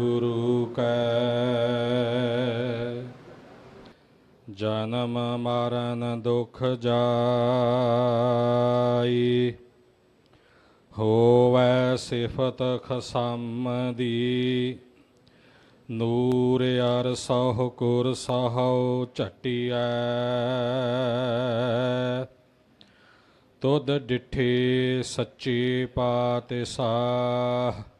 ਗੁਰੂ ਕੈ। ਜਨਮ ਮਰਨ ਦੁਖ ਜਾਈ, ਹੋਵੈ ਸਿਫਤ ਖਸਮ ਦੀ। ਨੂਰ ਅਰ ਸਹੁ ਕੁਰ ਸਹੁ ਝਟਿਐ। ਤੁਧ ਡਿਠੇ ਸੱਚੇ ਪਾਤਸ਼ਾਹ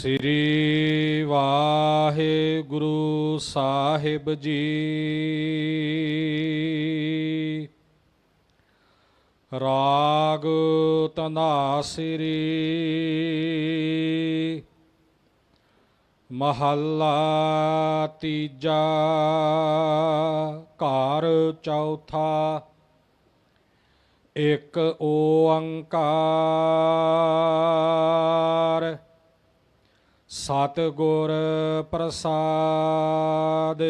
ਸ੍ਰੀ ਵਾਹਿਗੁਰੂ ਸਾਹਿਬ ਜੀ। ਰਾਗ ਤਨਾਸਰੀ ਮਹੱਲਾ ਤੀਜਾ ਘਰ ਚੌਥਾ। ਇੱਕ ਓੰਕਾਰ ਸਤਿਗੁਰ ਪ੍ਰਸਾਦ।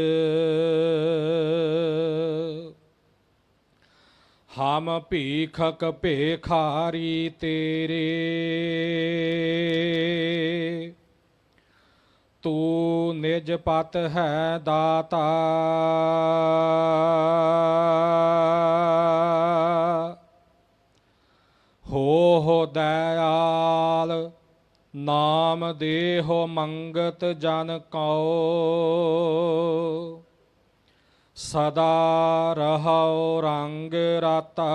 ਹਮ ਭੀਖਕ ਭੇਖਾਰੀ ਤੇਰੇ। ਤੂੰ ਨਿਜ ਪਤ ਹੈ ਦਾਤਾ। ਹੋ ਹੋ ਦਇਆਲ ਨਾਮ ਦੇਹੋ ਮੰਗਤ ਜਨ ਕਉ ਸਦਾ ਰਹਾਉ ਰੰਗ ਰਾਤਾ।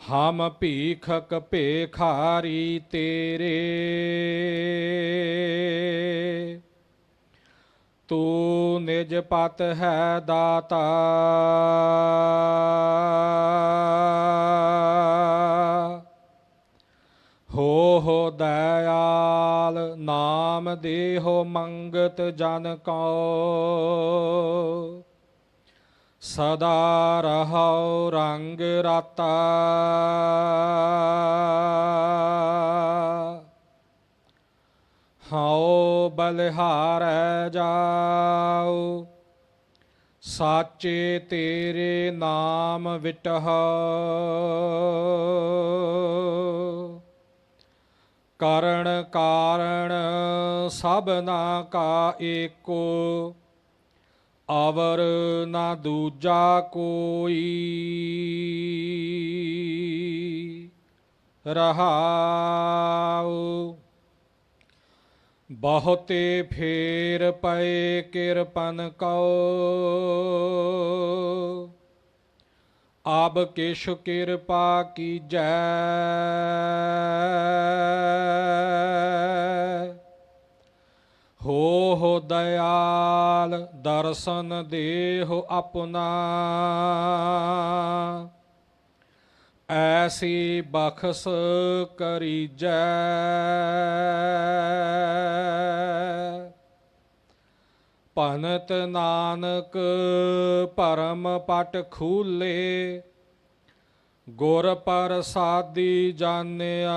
ਹਮ ਭੀਖਕ ਭੇਖਾਰੀ ਤੇਰੇ ਤੂੰ ਨਿਜ ਪਤ ਹੈ ਦਾਤਾ। ਹੋ ਹੋ ਦਇਆਲ ਨਾਮ ਦੇਹੋ ਮੰਗਤ ਜਨ ਕਉ। ਸਦਾ ਰਹਾਉ ਰੰਗ ਰਾਤਾ। ਹਉ ਬਲਿਹਾਰੈ ਜਾਉ। ਸਾਚੇ ਤੇਰੇ ਨਾਮ ਵਿਟਹ। ਕਰਣ ਕਾਰਣ ਸਭਨਾ ਕਾ ਏਕੋ। ਅਵਰ ਨਾ ਦੂਜਾ ਕੋਈ। ਰਹਾਉ। ਬਹੁਤੇ ਫੇਰ ਪਏ ਕਿਰਪਨ ਕਉ। ਆਬ ਕਿਛ ਕਿਰਪਾ ਕੀਜੈ। ਹੋ ਹੋ ਦਇਆਲ ਦਰਸ਼ਨ ਦੇਹੁ ਆਪਣਾ। ਐਸੀ ਬਖਸ ਕਰੀਜੈ। ਭਨਤ ਨਾਨਕ ਪਰਮ ਪਟ ਖੂਲੇ ਗੁਰ ਪ੍ਰਸਾਦੀ ਜਾਣਿਆ।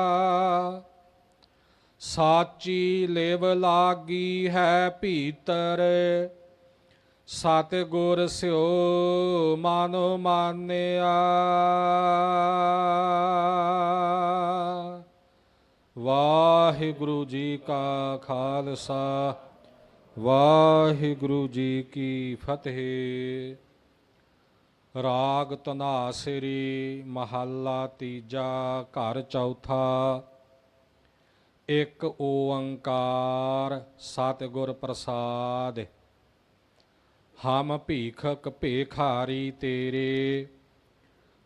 ਸਾਚੀ ਲੇਵ ਲਾਗੀ ਹੈ ਭੀਤਰ ਸਤ ਗੁਰ ਸਿਓ ਮਾਨੋ ਮਾਨਿਆ। ਵਾਹਿਗੁਰੂ ਜੀ ਕਾ ਖਾਲਸਾ, ਵਾਹਿਗੁਰੂ ਜੀ ਕੀ ਫਤਿਹ। ਰਾਗ ਤਨਾਸਰੀ ਮਹੱਲਾ ਤੀਜਾ, ਘਰ ਚੌਥਾ ਇੱਕ ਓੰਕਾਰ ਸਤਿਗੁਰ ਪ੍ਰਸਾਦ। ਹਮ ਭੀਖਕ ਭੇਖਾਰੀ ਤੇਰੇ,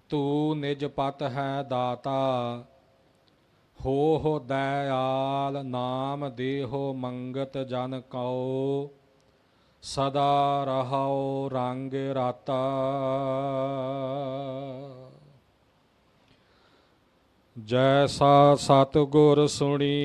ਤੂੰ ਨਿਜ ਪਤ ਹੈ ਦਾਤਾ। ਹੋ ਹੋ ਦਇਆਲ ਨਾਮ ਦੇਹੋ ਮੰਗਤ ਜਨ ਕਉ। ਸਦਾ ਰਹਾਉ ਰੰਗ ਰਾਤਾ। ਜੈਸਾ ਸਤਿਗੁਰ ਸੁਣੀ